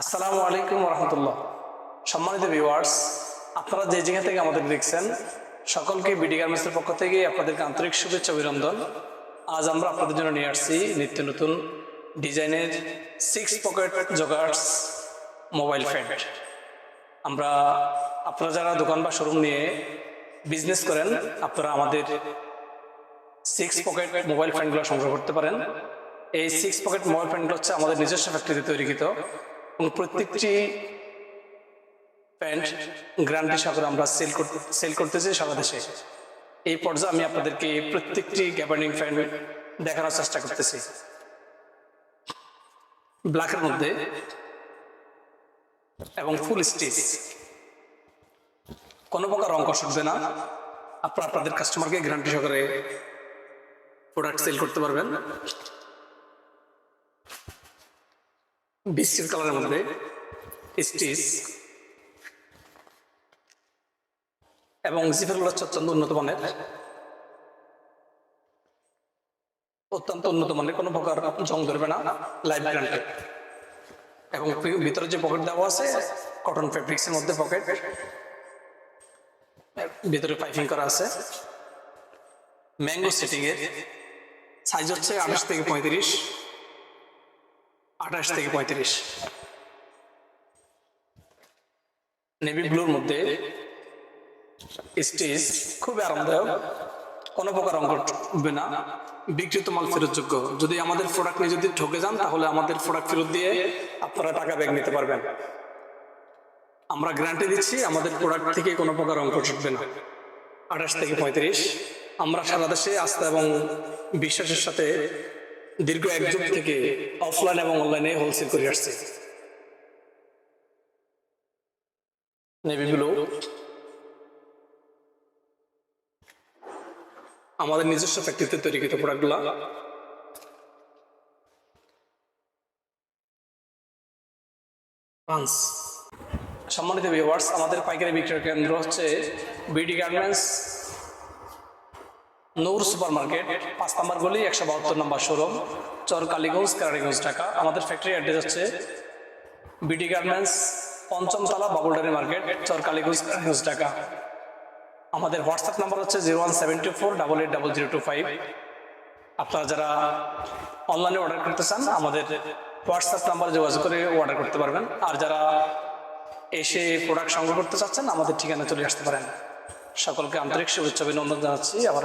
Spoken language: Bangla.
আসসালামু আলাইকুম রহমতুল্লাহ সম্মানিত ভিউয়ার্স, আপনারা যে জায়গা থেকে আমাদের দেখছেন, সকলকে বিডি গার্মেন্টসের পক্ষ থেকে আপনাদেরকে আন্তরিক শুভেচ্ছা অভিনন্দন। আজ আমরা আপনাদের জন্য নিয়ে আসছি নিত্য নতুন ডিজাইনের six pocket joggers mobile pant আমরা, আপনারা যারা দোকান বা শোরুম নিয়ে বিজনেস করেন, আপনারা আমাদের সিক্স পকেট মোবাইল ফ্যানগুলো সংগ্রহ করতে পারেন। এই সিক্স পকেট মোবাইল ফ্যানগুলো হচ্ছে আমাদের নিজস্ব ফ্যাক্টরিতে তৈরিকৃত। এবং প্রত্যেকটি প্যান্ট গ্যারান্টি সহকারে আমরা সেল করতে, সেল করতেছি সারা দেশে। এই পর্যায়ে আমি আপনাদেরকে প্রত্যেকটি গ্যাবার্নিং প্যান্ট দেখানোর চেষ্টা করতেছি। ব্ল্যাকের মধ্যে এবং ফুল স্টিচ। কোনো প্রকার অঙ্ক শুনবে না। আপনারা আপনাদের কাস্টমারকে গ্যারান্টি সহকারে প্রোডাক্ট সেল করতে পারবেন। বিস্কিট কালারের মধ্যে স্টিচ। এবং জিফেরগুলো অত্যন্ত উন্নত মানের। অত্যন্ত উন্নত মানের, কোনো প্রকার জং ধরবে না লাইফ গ্যারান্টেড এবং ভিতরে যে পকেট দেওয়া আছে কটন ফেব্রিক্সের মধ্যে পকেট ভিতরে পাইপিং করা আছে। ম্যাঙ্গো সেটিং এর সাইজ হচ্ছে আঠাশ থেকে পঁয়ত্রিশ। আঠাশ থেকে পঁয়ত্রিশ। নেভি ব্লুর মধ্যে স্টেজ খুবই আরামদায়ক, কোনো প্রকার অঙ্ক উঠবে না। বিক্রিত মাল ফেরতযোগ্য যদি আমাদের প্রোডাক্ট নিয়ে যদি ঠকে যান, তাহলে আমাদের প্রোডাক্ট ফেরত দিয়ে আপনারা টাকা ব্যাগ নিতে পারবেন। আমরা গ্যারান্টি দিচ্ছি, আমাদের প্রোডাক্ট থেকে কোনো প্রকার অঙ্ক উঠবে না। আঠাশ থেকে পঁয়ত্রিশ। আমরা সারা দেশে আস্থা এবং বিশ্বাসের সাথে দীর্ঘ এক যুগ থেকে অফলাইন এবং অনলাইনে হোলসেল করে আসছে। নেভিগুলো। আমাদের নিজস্ব ফ্যাক্টরিতে তৈরিকৃত প্রোডাক্টগুলো সম্মানিত ভিউয়ার্স আমাদের পাইকারি বিক্রয় কেন্দ্র হচ্ছে BD garments Noor super market পাঁচ নম্বর গলি, একশো বাহাত্তর নম্বর শোরুম, চর কালীগঞ্জ, কেরানীগঞ্জ, ঢাকা। আমাদের ফ্যাক্টরি অ্যাড্রেস হচ্ছে বিডি গার্মেন্টস পঞ্চমতলা বাবুলডারি মার্কেট, চর কালীগঞ্জ, কেরানীগঞ্জ, ঢাকা। আমাদের হোয়াটসঅ্যাপ নাম্বার হচ্ছে zero one seven two four double eight double zero two five আপনারা যারা অনলাইনে অর্ডার করতে চান, আমাদের হোয়াটসঅ্যাপ নাম্বারে যোগাযোগ করে অর্ডার করতে পারবেন। আর যারা এসে প্রোডাক্ট সংগ্রহ করতে চাচ্ছেন, আমাদের ঠিকানা চলে আসতে পারেন। সকলকে আন্তরিক শুভেচ্ছা, অভিনন্দন জানাচ্ছি। আবার